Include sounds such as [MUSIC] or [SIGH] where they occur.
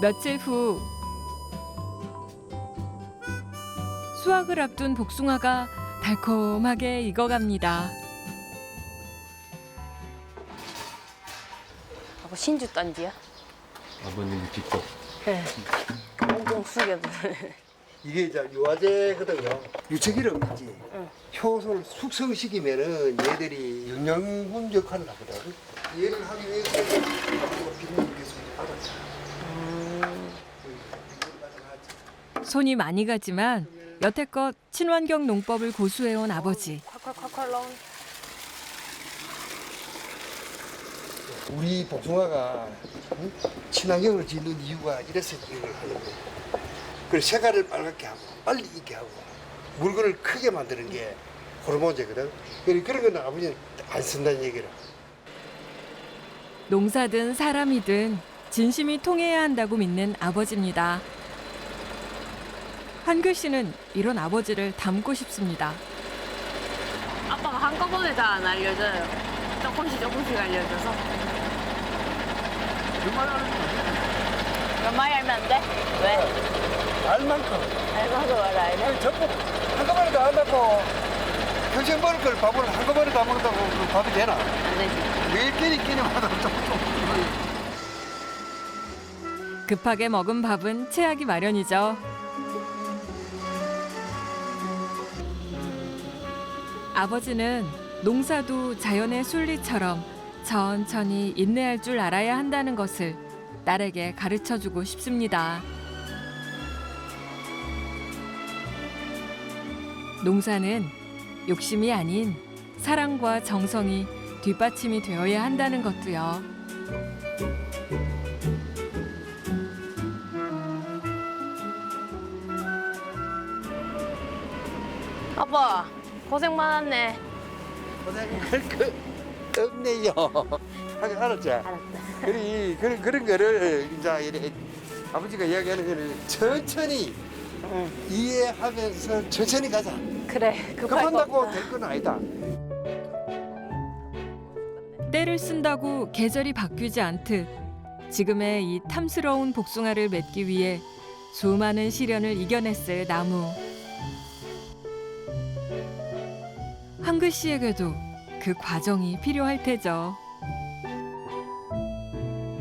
며칠 후 수확을 앞둔 복숭아가 달콤하게 익어갑니다. 하고 신주 딴지야? 아버님이 직접 네. 꽁꽁 숙여도 [LAUGHS] 이게 이제 유화제거든요. 유체기름 있지. 응. 효소를 숙성시키면은 얘들이 영양분 역할을 하거든. 얘를 하기 위해서 비밀 기술을 받았어. 손이 많이 가지만 여태껏 친환경 농법을 고수해온 아버지. 콸콸콸콸 우리 복숭아가 응? 친환경을 짓는 이유가 이래서 이걸 하는 거예요. 그래서 색깔을 빨갛게 하고 빨리 익게 하고 물건을 크게 만드는 게 호르몬제거든. 그래, 그런 거는 아버지는 안 쓴다는 얘기라. 농사든 사람이든 진심이 통해야 한다고 믿는 아버지입니다. 한글 씨는 이런 아버지를 닮고 싶습니다. 아빠가 한꺼번에 다 안 알려줘요 조금씩 조금씩 알려줘서 몇 마리 알면 안 돼? 왜? 알 만큼. 알고도 말아야 돼? 아니, 전부 한꺼번에 다 한다고 평생 먹을 걸 밥을 한꺼번에 다 먹는다고 그 밥이 되나? 안 되지 매일 끼니 끼니마다 조금 급하게 먹은 밥은 체하기 마련이죠. 아버지는 농사도 자연의 순리처럼 천천히 인내할 줄 알아야 한다는 것을 딸에게 가르쳐 주고 싶습니다. 농사는 욕심이 아닌 사랑과 정성이 뒷받침이 되어야 한다는 것도요. 아빠 고생 많았네 고생할 거 없네요. [LAUGHS] 하긴 알았지? 알았다 그리, 그런, 그런 거를 이제 이래 아버지가 이야기하는 거를 천천히 응. 이해하면서 천천히 가자. 그래 급할 거 급한다고 없다 될 건 아니다. 때를 쓴다고 계절이 바뀌지 않듯 지금의 이 탐스러운 복숭아를 맺기 위해 수많은 시련을 이겨냈을 나무. 한글 씨에게도 그 과정이 필요할 테죠.